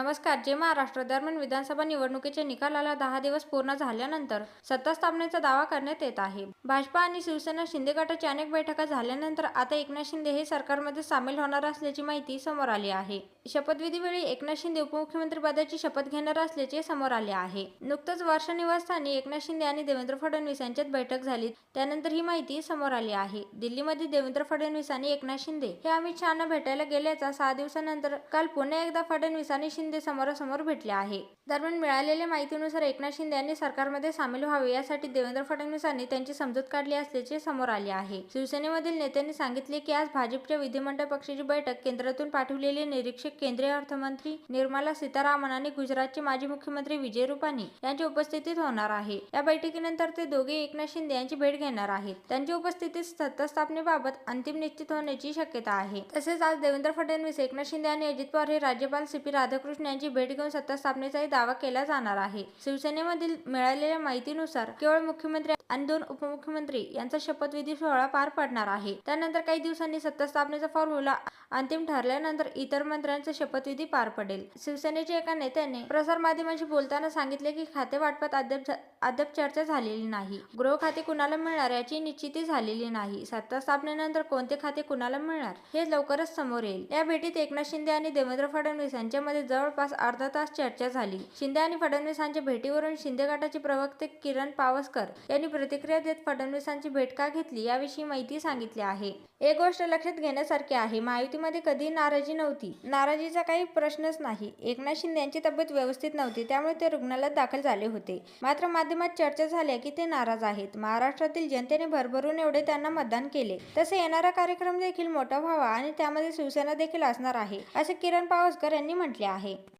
नमस्कार जे महाराष्ट्र दरम्यान विधानसभा निवडणुकीच्या निकालाला दहा दिवस पूर्ण झाल्यानंतर सत्ता स्थापनेचा दावा करण्यात येत आहे. भाजपा आणि शिवसेना शिंदे गटाच्या अनेक बैठका झाल्यानंतर आता एकनाथ शिंदे हे सरकारमध्ये सामील होणार असल्याची माहिती समोर आली आहे. शपथविधीवेळी एकनाथ शिंदे उपमुख्यमंत्री पदाची शपथ घेणार असल्याचे समोर आले आहे. नुकतंच वर्ष निवासस्थानी एकनाथ शिंदे आणि देवेंद्र फडणवीस यांच्यात बैठक झाली. त्यानंतर ही माहिती समोर आली आहे. दिल्लीमध्ये देवेंद्र फडणवीस आणि एकनाथ शिंदे हे अमित शहाना भेटायला गेल्याचा सहा दिवसानंतर काल पुन्हा एकदा फडणवीस आणि शिंदे समोरासमोर भेटले आहे. दरम्यान मिळालेल्या माहितीनुसार एकनाथ शिंदे यांनी सरकारमध्ये सामील व्हावे यासाठी देवेंद्र फडणवीसांनी त्यांची समजूत काढली असल्याचे समोर आले आहे. शिवसेनेमधील नेत्यांनी सांगितले की आज भाजपच्या विधिमंडळ पक्षाची बैठक केंद्रातून पाठवलेले निरीक्षक केंद्रीय अर्थमंत्री निर्मला सीतारामन आणि गुजरातचे माजी मुख्यमंत्री विजय रुपानी यांच्या उपस्थितीत होणार आहे. या बैठकीनंतर ते दोघे एकनाथ शिंदे यांची भेट घेणार आहेत. त्यांच्या उपस्थितीत सत्ता स्थापनेबाबत अंतिम निश्चित होण्याची शक्यता आहे. तसेच आज देवेंद्र फडणवीस एकनाथ शिंदे आणि अजित पवार हे राज्यपाल सी पी राधाकृष्ण यांची भेट घेऊन सत्ता स्थापनेचाही दावा केला जाणार आहे. शिवसेनेमधील मिळालेल्या माहितीनुसार केवळ मुख्यमंत्री आणि दोन उपमुख्यमंत्री यांचा शपथविधी सोहळा पार पडणार आहे. त्यानंतर काही दिवसांनी सत्ता स्थापनेचा फॉर्म्युला अंतिम ठरल्यानंतर इतर मंत्र्यांचा शपथविधी पार पडेल. शिवसेनेच्या एका नेत्याने प्रसारमाध्यमांशी बोलताना सांगितले की खाते वाटपात अद्याप अद्याप चर्चा झालेली नाही. गृह खाते कुणाला मिळणार याची निश्चिती झालेली नाही. सत्ता स्थापनेनंतर कोणते खाते कुणाला मिळणार हे लवकरच समोर येईल. या भेटीत एकनाथ शिंदे आणि देवेंद्र फडणवीस यांच्यामध्ये जवळपास अर्धा तास चर्चा झाली. शिंदे आणि फडणवीसांच्या भेटीवरून शिंदे गटाचे प्रवक्ते किरण पावसकर यांनी प्रतिक्रिया देत फडणवीसांची भेट का घेतली याविषयी माहिती सांगितली आहे. एक गोष्ट लक्षात घेण्यासारखी आहे महायुतीमध्ये कधी नाराजी नव्हती? नाराजीचा काही प्रश्नच नाही. एकनाथ शिंदे यांची तब्येत व्यवस्थित नव्हती त्यामुळे ते रुग्णालयात दाखल झाले होते. मात्र माध्यमात चर्चा झाल्या की ते नाराज आहेत. महाराष्ट्रातील जनतेने भरभरून एवढे त्यांना मतदान केले. तसे येणारा कार्यक्रम देखील मोठा व्हावा आणि त्यामध्ये शिवसेना देखील असणार आहे असे किरण पावसकर यांनी म्हटले आहे. आहे